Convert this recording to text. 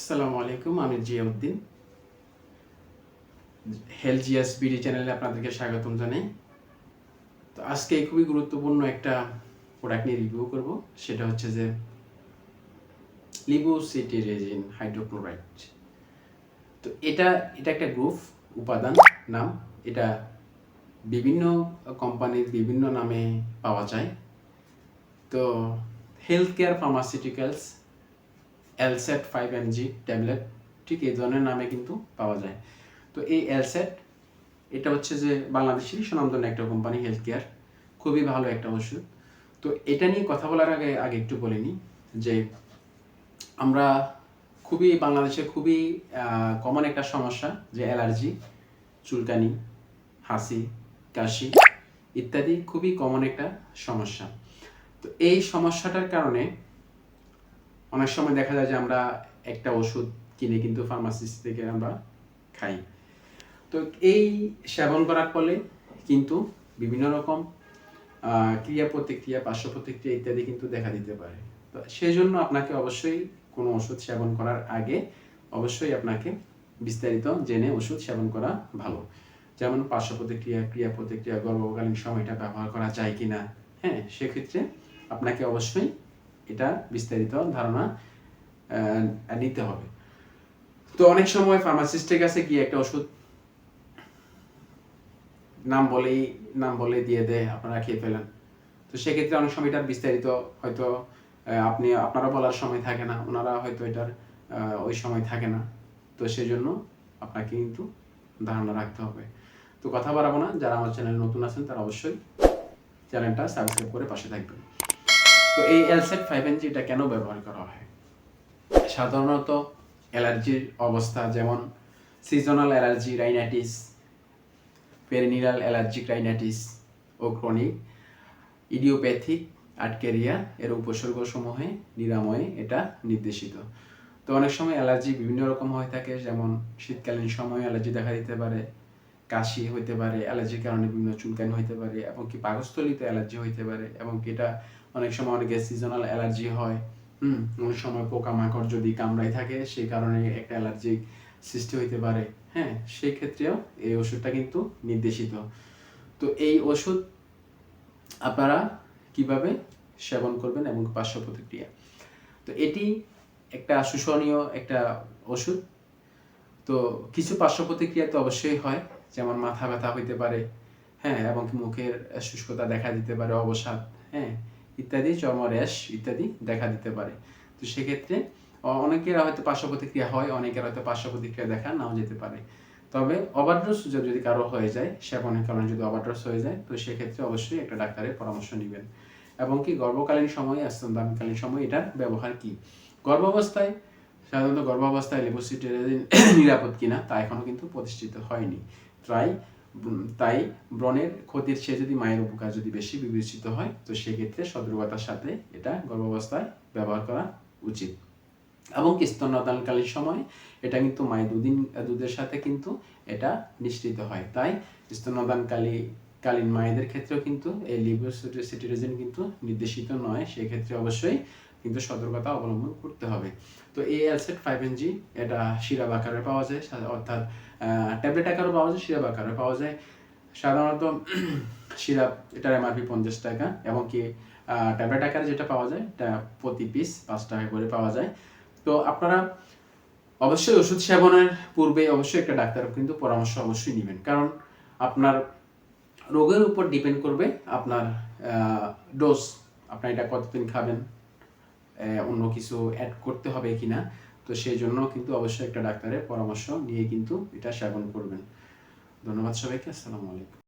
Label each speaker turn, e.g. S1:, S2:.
S1: আসসালামু আলাইকুম, আমি জিয়াউদ্দিন। হেলথ জিয়াস বিডি চ্যানেলে আপনাদেরকে স্বাগতম জানাই। তো আজকে খুবই গুরুত্বপূর্ণ একটা প্রোডাক্ট নিয়ে রিভিউ করব, সেটা হচ্ছে যে লিবো সিটি রেজিন হাইড্রোক্লোরাইড। তো এটা এটা একটা গ্রুপ, উপাদান, নাম। এটা বিভিন্ন কোম্পানির বিভিন্ন নামে পাওয়া যায়। তো হেলথ কেয়ার ফার্মাসিউটিক্যালস এলসেট ফাইভ এমজি ট্যাবলেট ঠিক এই ধরনের নামে কিন্তু পাওয়া যায়। তো এই এলসেট এটা হচ্ছে যে বাংলাদেশেরই সুনামধন্য একটা কোম্পানি হেলথ কেয়ার খুবই ভালো একটা ওষুধ। তো এটা নিয়ে কথা বলার আগে আগে একটু বলে নিই যে আমরা খুবই, বাংলাদেশে খুবই কমন একটা সমস্যা যে অ্যালার্জি, চুলকানি, হাসি, কাশি ইত্যাদি খুবই কমন একটা সমস্যা। তো এই সমস্যাটার কারণে অনেক সময় দেখা যায় যে আমরা একটা ওষুধ কিনে কিন্তু ফার্মাসিস্ট থেকে আমরা খাই। তো এই সেবন করার ফলে কিন্তু বিভিন্ন রকম ক্রিয়া প্রতিক্রিয়া, পার্শ্ব প্রতিক্রিয়া ইত্যাদি কিন্তু দেখা দিতে পারে। তো সেই জন্য আপনাকে অবশ্যই কোনো ওষুধ সেবন করার আগে অবশ্যই আপনাকে বিস্তারিত জেনে ওষুধ সেবন করা ভালো। যেমন পার্শ্ব প্রতিক্রিয়া, ক্রিয়া প্রতিক্রিয়া, গর্ভকালীন সময়টা ব্যবহার করা যায় কিনা হ্যাঁ সেক্ষেত্রে আপনাকে অবশ্যই এটা বিস্তারিত ধারণা নিতে হবে। তো অনেক সময় ফার্মাসিস্টের কাছে গিয়ে একটা ওষুধ নাম বলেই, নাম বলে দিয়ে দেয়, আপনারা খেয়ে ফেলেন। তো সেক্ষেত্রে অনেক সময় এটার বিস্তারিত হয়তো আপনি আপনারা বলার সময় থাকে না, ওনারা হয়তো এটার ওই সময় থাকে না। তো সেজন্য আপনাকে কিন্তু ধারণা রাখতে হবে। তো কথা বাড়াবো না, যারা আমার চ্যানেলে নতুন আছেন তারা অবশ্যই চ্যানেলটা সাবস্ক্রাইব করে পাশে থাকবেন। তো এই এলসেট ফাইভ এনজি এটা কেন ব্যবহার করা হয়? সাধারণত অ্যালার্জির অবস্থা যেমন seasonal allergy rhinitis perennial allergic rhinitis ও ক্রনিক ইডিওপ্যাথিক আটকেরিয়া এর উপসর্গ সমূহে নিরাময়ে এটা নির্দেশিত। তো অনেক সময় অ্যালার্জি বিভিন্ন রকম হয়ে থাকে, যেমন শীতকালীন সময় অ্যালার্জি দেখা দিতে পারে, কাশি হইতে পারে, অ্যালার্জির কারণে বিভিন্ন চুলকানি হইতে পারে, এবং কি পাকস্থলিতে অ্যালার্জি হইতে পারে, এবং কি এটা অনেক সময় অনেকের সিজনাল অ্যালার্জি হয়, হুম, অনেক সময় পোকামাকড় যদি কামড়াই থাকে, সেই কারণে একটা অ্যালার্জিক সৃষ্টি হইতে পারে হ্যাঁ সেই ক্ষেত্রেও এই ওষুধটা কিন্তু নির্দেশিত। তো এই ওষুধ আপনারা কীভাবে সেবন করবেন এবং পার্শ্ব প্রতিক্রিয়া? তো এটি একটা শোষণীয় একটা ওষুধ। তো কিছু পার্শ্ব প্রতিক্রিয়া তো অবশ্যই হয়, যেমন মাথা ব্যথা হইতে পারে হ্যাঁ এবং মুখের শুষ্কতা দেখা দিতে পারে, অবসাদ হ্যাঁ ইত্যাদি চর্মরেশ ইত্যাদি দেখা দিতে পারে। তো সেক্ষেত্রে অনেকের হয়তো পার্শ্ব প্রতিক্রিয়া হয় অনেকের হয়তো পার্শ্ব প্রতিক্রিয়া দেখা নাও যেতে পারে। তবে ওভারডোজ যদি কারও হয়ে যায় সেবনের কারণে যদি ওভারডোজ হয়ে যায় তো সেক্ষেত্রে অবশ্যই একটা ডাক্তারের পরামর্শ নেবেন। এবং কি গর্ভকালীন সময়ে স্তনদানকালীন সময় এটার ব্যবহার কি? গর্ভাবস্থায় সাধারণত গর্ভাবস্থায় লেবোসিটেরিন নিরাপদ কিনা তা এখনও কিন্তু প্রতিষ্ঠিত হয়নি। উম, তাই ব্রণের ক্ষতির চেয়ে যদি মায়ের উপকার যদি বেশি বিবেচিত হয়, তো সেক্ষেত্রে সতর্কতার সাথে এটা গর্ভাবস্থায় ব্যবহার করা উচিত। এবং স্তন্যদানকালীন সময় এটা কিন্তু মায়ের দুদিন, দুধের সাথে কিন্তু এটা নিশ্চিত হয়। তাই স্তন্যদানকালী, কালীন মায়েদের ক্ষেত্রেও কিন্তু এই লিবোসিটিরিজিন কিন্তু নির্দেশিত নয়। সেক্ষেত্রে অবশ্যই কিন্তু সতর্কতা অবলম্বন করতে হবে। তো এই Alcet five M G syrup আকারে পাওয়া যায় অর্থাৎ ট্যাবলেট আকারেও পাওয়া যায় সিরাপ আকারে পাওয়া যায়। সাধারণত সিরাপ এটার এমআরপি পঞ্চাশ টাকা, এবং কি ট্যাবলেট আকারে যেটা পাওয়া যায় প্রতি পিস পাঁচ টাকা করে পাওয়া যায়। তো আপনারা অবশ্যই ওষুধ সেবনের পূর্বে অবশ্যই একটা ডাক্তার কিন্তু পরামর্শ অবশ্যই নেবেন। কারণ আপনার রোগের উপর ডিপেন্ড করবে আপনার ডোজ আপনার এটা কতদিন খাবেন অন্য কিছু অ্যাড করতে হবে কি না তো সেই জন্য কিন্তু অবশ্যই একটা ডাক্তারের পরামর্শ নিয়ে কিন্তু এটা সেবন করবেন। ধন্যবাদ সবাইকে, আসসালামু আলাইকুম।